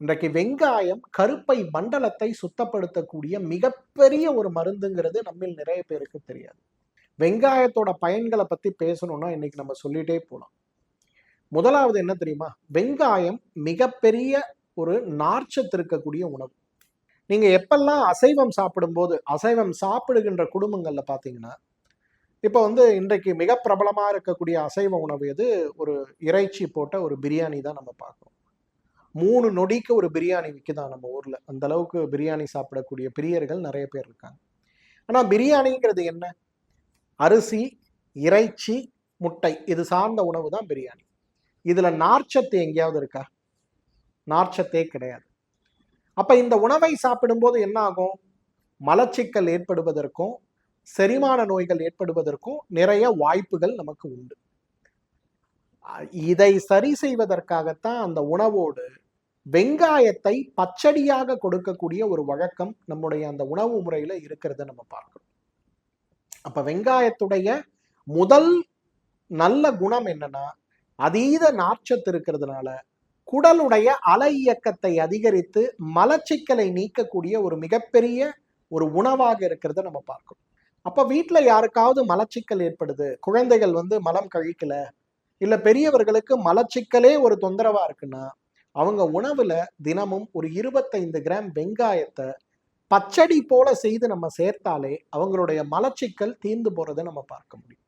இன்றைக்கு வெங்காயம் கருப்பை மண்டலத்தை சுத்தப்படுத்தக்கூடிய மிகப்பெரிய ஒரு மருந்துங்கிறது நம்மில் நிறைய பேருக்கு தெரியாது. வெங்காயத்தோட பயன்களை பத்தி பேசணும்னா இன்னைக்கு நம்ம சொல்லிட்டே போகலாம் முதலாவது என்ன தெரியுமா? வெங்காயம் மிகப்பெரிய ஒரு நார்ச்சத்து இருக்கக்கூடிய உணவு. நீங்க எப்பெல்லாம் அசைவம் சாப்பிடும்போது அசைவம் சாப்பிடுகின்ற குடும்பங்கள்ல பாத்தீங்கன்னா இப்போ வந்து இன்றைக்கு மிக பிரபலமா இருக்கக்கூடிய அசைவ உணவு எது? ஒரு இறைச்சி போட்ட ஒரு பிரியாணி தான் நம்ம பார்க்குறோம் மூணு நொடிக்கு ஒரு பிரியாணி விற்குதான் நம்ம ஊரில். அந்த அளவுக்கு பிரியாணி சாப்பிடக்கூடிய பிரியர்கள் நிறைய பேர் இருக்காங்க. ஆனால் பிரியாணிங்கிறது என்ன? அரிசி இறைச்சி முட்டை. இது சார்ந்த உணவு தான் பிரியாணி. இதில் நார்ச்சத்து எங்கேயாவது இருக்கா? நார்ச்சத்தே கிடையாது. அப்போ இந்த உணவை சாப்பிடும்போது என்ன ஆகும் மலச்சிக்கல் ஏற்படுவதற்கும் செரிமான நோய்கள் ஏற்படுவதற்கும் நிறைய வாய்ப்புகள் நமக்கு உண்டு. இதை சரி செய்வதற்காகத்தான் அந்த உணவோடு வெங்காயத்தை பச்சடியாக கொடுக்கக்கூடிய ஒரு வழக்கம் நம்முடைய அந்த உணவு முறையில இருக்கிறத நம்ம பார்க்கிறோம் அப்ப வெங்காயத்துடைய முதல் நல்ல குணம் என்னன்னா அதீத நார்ச்சத்து இருக்கிறதுனால குடலுடைய அலை இயக்கத்தை அதிகரித்து மலச்சிக்கலை நீக்கக்கூடிய ஒரு மிகப்பெரிய ஒரு உணவாக இருக்கிறத நம்ம பார்க்கிறோம் அப்ப வீட்டுல யாருக்காவது மலச்சிக்கல் ஏற்படுது குழந்தைகள் வந்து மலம் கழிக்கல இல்ல பெரியவர்களுக்கு மலச்சிக்கலே ஒரு தொந்தரவா இருக்குன்னா அவங்க உணவுல தினமும் ஒரு இருபத்தைந்து கிராம் வெங்காயத்தை பச்சடி போல செய்து நம்ம சேர்த்தாலே அவங்களுடைய மலச்சிக்கல் தீர்ந்து போறதை நம்ம பார்க்க முடியும்.